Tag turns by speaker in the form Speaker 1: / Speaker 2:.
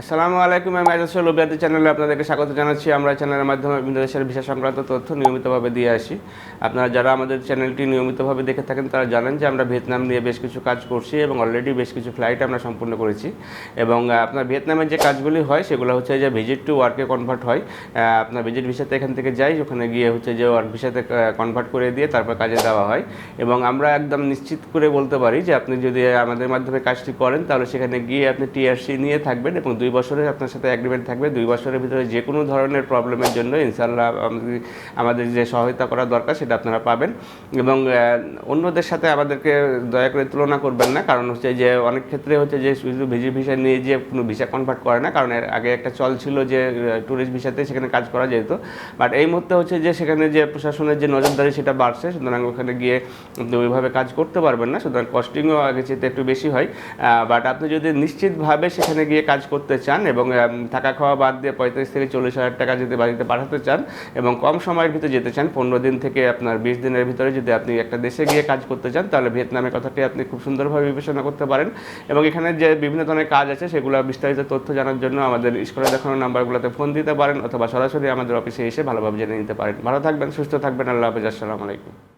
Speaker 1: আসসালামু আলাইকুম, আমি আজাদ লোবিয়াদি চ্যানেলে আপনাদেরকে স্বাগত জানাচ্ছি। আমরা চ্যানেলের মাধ্যমে বিভিন্ন দেশের ভিসা সংক্রান্ত তথ্য নিয়মিতভাবে দিয়ে আসি। আপনারা যারা আমাদের চ্যানেলটি নিয়মিতভাবে দেখে থাকেন, তারা জানেন যে আমরা ভিয়েতনাম নিয়ে বেশ কিছু কাজ করছি এবং অলরেডি বেশ কিছু ফ্লাইট আমরা সম্পূর্ণ করেছি। এবং আপনার ভিয়েতনামের যে কাজগুলি হয়, সেগুলো হচ্ছে যে ভিজিট টু ওয়ার্কে কনভার্ট হয়। আপনার ভিজিট ভিসাতে এখান থেকে যাই, ওখানে গিয়ে হচ্ছে যে ওয়ার্ক ভিসাতে কনভার্ট করে দিয়ে তারপর কাজে দেওয়া হয়। এবং আমরা একদম নিশ্চিত করে বলতে পারি যে আপনি যদি আমাদের মাধ্যমে কাজটি করেন, তাহলে সেখানে গিয়ে আপনি টিআরসি নিয়ে থাকবেন এবং দুই বছরের আপনার সাথে অ্যাগ্রিমেন্ট থাকবে। দুই বছরের ভিতরে যে কোনো ধরনের প্রবলেমের জন্য ইনশাল্লাহ আমাদের যে সহায়তা করা দরকার সেটা আপনারা পাবেন। এবং অন্যদের সাথে আমাদেরকে দয়া করে তুলনা করবেন না। কারণ হচ্ছে যে অনেক ক্ষেত্রে হচ্ছে যে শুধু ভিজিট ভিসা নিয়ে যে কোনো ভিসা কনভার্ট করে না। কারণ এর আগে একটা চল ছিল যে ট্যুরিস্ট ভিসাতে সেখানে কাজ করা যেত। বাট এই মুহূর্তে হচ্ছে যে সেখানে যে প্রশাসনের যে নজরদারি সেটা বাড়ছে। সুতরাং ওখানে গিয়ে আপনি ওইভাবে কাজ করতে পারবেন না। সুতরাং কস্টিংও আগে চেয়ে একটু বেশি হয়। বাট আপনি যদি নিশ্চিতভাবে সেখানে গিয়ে কাজ করতে চান এবং থাকা খাওয়া বাদ দিয়ে পঁয়ত্রিশ থেকে চল্লিশ হাজার টাকা যদি বাড়িতে পাঠাতে চান এবং কম সময়ের ভিতরে যেতে চান, পনেরো দিন থেকে আপনার বিশ দিনের ভিতরে যদি আপনি একটা দেশে গিয়ে কাজ করতে চান, তাহলে ভিয়েতনামের কথাটি আপনি খুব সুন্দরভাবে বিবেচনা করতে পারেন। এবং এখানে যে বিভিন্ন ধরনের কাজ আছে, সেগুলো বিস্তারিত তথ্য জানার জন্য আমাদের স্কুলে দেখানো নাম্বারগুলোতে ফোন দিতে পারেন অথবা সরাসরি আমাদের অফিসে এসে ভালোভাবে জেনে নিতে পারেন। ভালো থাকবেন, সুস্থ থাকবেন, আল্লাহ হাফিজ, আসসালামু আলাইকুম।